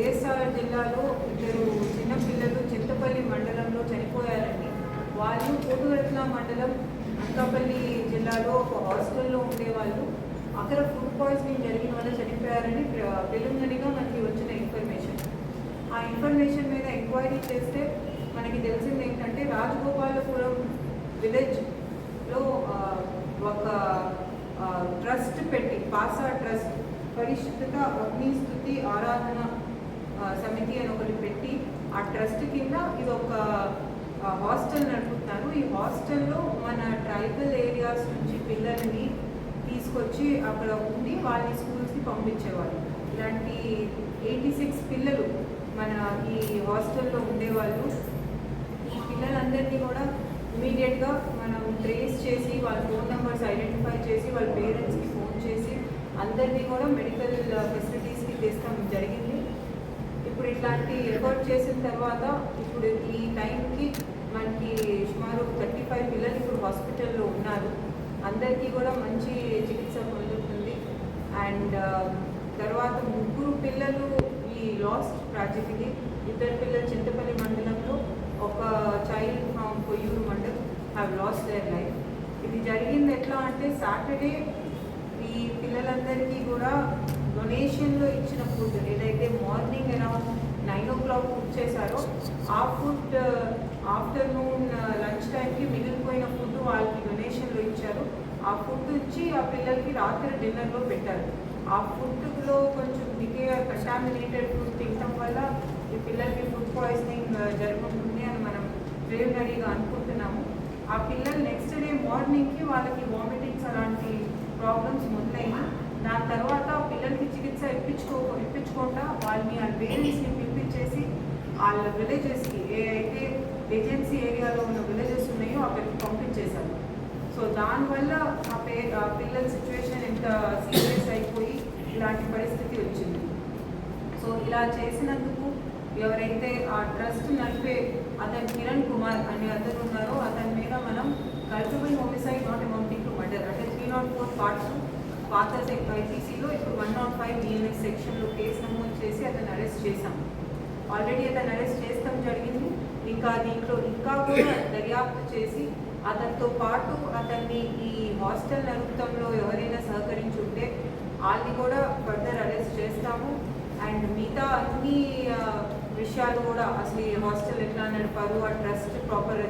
ASR జిల్లాలో ఇద్దరు చిన్నపిల్లలు చింతపల్లి మండలంలో చనిపోయారండి. వాళ్ళు కోటురత్న మండలం అనకాపల్లి జిల్లాలో ఒక హాస్టల్లో ఉండేవాళ్ళు. అక్కడ ఫుడ్ పాయిజనింగ్ జరిగిన వల్ల చనిపోయారని ప్రిలిమినరీగా మనకి వచ్చిన ఇన్ఫర్మేషన్. ఆ ఇన్ఫర్మేషన్ మీద ఎంక్వైరీ చేస్తే మనకి తెలిసింది ఏంటంటే రాజగోపాలపురం విలేజ్లో ఒక ట్రస్ట్ పెట్టి పాసా ట్రస్ట్ పరిశుద్ధత అగ్నిస్థుతి ఆరాధన సమితి అని ఒకటి పెట్టి ఆ ట్రస్ట్ కింద ఇది ఒక హాస్టల్ నడుపుతున్నాను ఈ హాస్టల్లో మన ట్రైబల్ ఏరియాస్ నుంచి పిల్లల్ని తీసుకొచ్చి అక్కడ ఉండి వాళ్ళని స్కూల్స్కి పంపించేవాళ్ళు. ఇలాంటి ఎయిటీ సిక్స్ పిల్లలు మన ఈ హాస్టల్లో ఉండేవాళ్ళు. ఈ పిల్లలందరినీ కూడా ఇమీడియట్గా మనం ట్రేస్ చేసి వాళ్ళ ఫోన్ నెంబర్స్ ఐడెంటిఫై చేసి వాళ్ళ పేరెంట్స్కి ఫోన్ చేసి అందరినీ కూడా మెడికల్ ఫెసిలిటీస్కి తెస్తాం. జరిగింది ఇలాంటి ఇట్లాంటి ఎఫర్ట్ చేసిన తర్వాత ఇప్పుడు ఈ టైంకి మనకి సుమారు థర్టీ ఫైవ్ పిల్లలు ఇప్పుడు హాస్పిటల్లో ఉన్నారు. అందరికీ కూడా మంచి చికిత్స పొందుతుంది. అండ్ uh, తర్వాత ముగ్గురు పిల్లలు ఈ లాస్ట్ ట్రాజెడీకి ఇద్దరు పిల్లలు చింతపల్లి మండలంలో ఒక child from Koyyuru mandal have loss their life ఇది జరిగింది ఎట్లా అంటే సాటర్డే ఈ పిల్లలందరికీ కూడా డొనేషన్లో ఇచ్చిన ఫుడ్ ఏదైతే మార్నింగ్ చేశారో ఆ ఫుడ్ ఆఫ్టర్నూన్ లంచ్ టైంకి మిగిలిపోయిన ఫుడ్ వాళ్ళకి డొనేషన్లో ఇచ్చారు. ఆ ఫుడ్ ఇచ్చి ఆ పిల్లలకి రాత్రి డిన్నర్లో పెట్టారు. ఆ ఫుడ్లో కొంచెం దిగే కంటామినేటెడ్ ఫుడ్ తినడం వల్ల ఈ పిల్లలకి ఫుడ్ పాయిజనింగ్ uh, జరుగుతుంది అని మనం ప్రిలిమినరీగా అనుకుంటున్నాము. ఆ పిల్లలు నెక్స్ట్ డే మార్నింగ్కి వాళ్ళకి వామిటింగ్స్ అలాంటి ప్రాబ్లమ్స్ మొదలైన దాని తర్వాత పిల్లలకి చికిత్స ఇప్పించుకో ఇప్పించకుండా వాళ్ళని వాళ్ళ పేరెంట్స్ని వాళ్ళ విలేజెస్కి ఏ అయితే ఏజెన్సీ ఏరియాలో ఉన్న విలేజెస్ ఉన్నాయో అక్కడికి పంపించేశారు. సో దానివల్ల ఆ పే ఆ పిల్లల సిచ్యువేషన్ ఎంత సీరియస్ అయిపోయి ఇలాంటి పరిస్థితి వచ్చింది. సో ఇలా చేసినందుకు ఎవరైతే ఆ ట్రస్ట్ నడిపే అతను కిరణ్ కుమార్ అనే అతను ఉన్నారో అతని మీద మనం culpable homicide not amounting to murder అంటే త్రీ నాట్ ఫోర్ పార్ట్స్ పాత ఐపీసీలో ఇప్పుడు వన్ నాట్ ఫైవ్ డిఎన్ఎస్ సెక్షన్లో కేసు నమోదు చేసి అతను అరెస్ట్ చేశాం ఆల్రెడీ అతను అరెస్ట్ చేస్తాం జరిగింది. ఇంకా దీంట్లో ఇంకా కూడా దర్యాప్తు చేసి అతనితో పాటు అతన్ని ఈ హాస్టల్ నరుకుతంలో ఎవరైనా సహకరించి ఉంటే వాళ్ళని కూడా ఫర్దర్ అరెస్ట్ చేస్తాము. అండ్ మిగతా అన్ని విషయాలు కూడా అసలు ఈ హాస్టల్ ఎట్లా నడిపారు ఆ ట్రస్ట్ ప్రాపర్